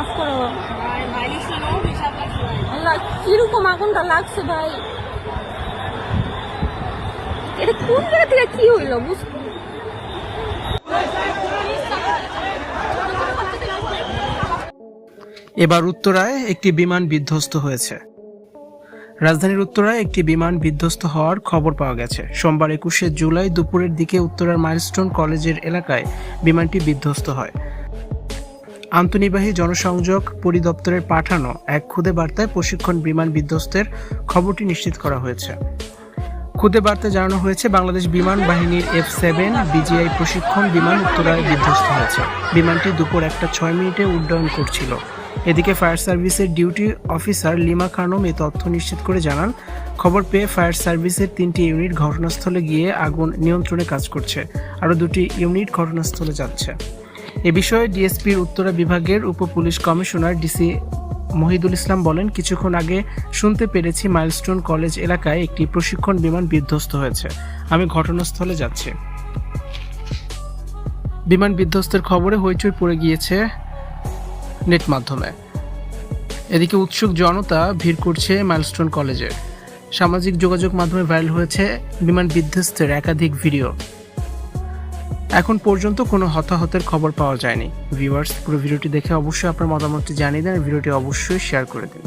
মাফ করো। কীরকম আগুনটা লাগছে ভাই? এটা কোন জায়গা থেকে কি হইল? এবার উত্তরায় একটি বিমান বিধ্বস্ত হয়েছে। রাজধানীর উত্তরায় একটি বিমান বিধ্বস্ত হওয়ার খবর পাওয়া গেছে। সোমবার একুশে জুলাই দুপুরের দিকে উত্তরার মাইলস্টোন কলেজের এলাকায় বিমানটি বিধ্বস্ত হয়। আন্তনিবাহী জনসংযোগ পরিদপ্তরের পাঠানো এক খুদে বার্তায় প্রশিক্ষণ বিমান বিধ্বস্তের খবরটি নিশ্চিত করা হয়েছে। খুদে বার্তায় জানানো হয়েছে, বাংলাদেশ বিমান বাহিনীর এফ সেভেন বিজিআই প্রশিক্ষণ বিমান উত্তরায় বিধ্বস্ত হয়েছে। বিমানটি দুপুর একটা ছয় মিনিটে উড্ডয়ন করছিল। এদিকে ফায়ার সার্ভিসের ডিউটি অফিসার লিমা খানম এ তথ্য নিশ্চিত করে জানান, খবর পেয়ে ফায়ার সার্ভিসের তিনটি ইউনিট ঘটনাস্থলে গিয়ে আগুন নিয়ন্ত্রণে কাজ করছে। আরও দুটি ইউনিট ঘটনাস্থলে যাচ্ছে। এ বিষয়ে ডিএসপির উত্তরা বিভাগের উপ police commissioner DC Mohidul Islam বলেন, কিছুক্ষণ আগে শুনতে পেরেছি মাইলস্টোন কলেজ এলাকায় একটি প্রশিক্ষণ বিমান বিধ্বস্ত হয়েছে। আমি ঘটনাস্থলে যাচ্ছি। বিমান বিধ্বস্তের খবরে হইচই পড়ে গিয়েছে নেট মাধ্যমে। এদিকে উৎসুক জনতা ভিড় করছে মাইলস্টোন কলেজে। সামাজিক যোগাযোগ মাধ্যমে ভাইরাল হয়েছে বিমান বিধ্বস্তের একাধিক ভিডিও। এখন পর্যন্ত কোনো হতাহতের খবর পাওয়া যায়নি। ভিউয়ার্স পুরো ভিডিওটি দেখে অবশ্যই আপনার মতামতটি জানিয়ে দেন। ভিডিওটি অবশ্যই শেয়ার করে দিন।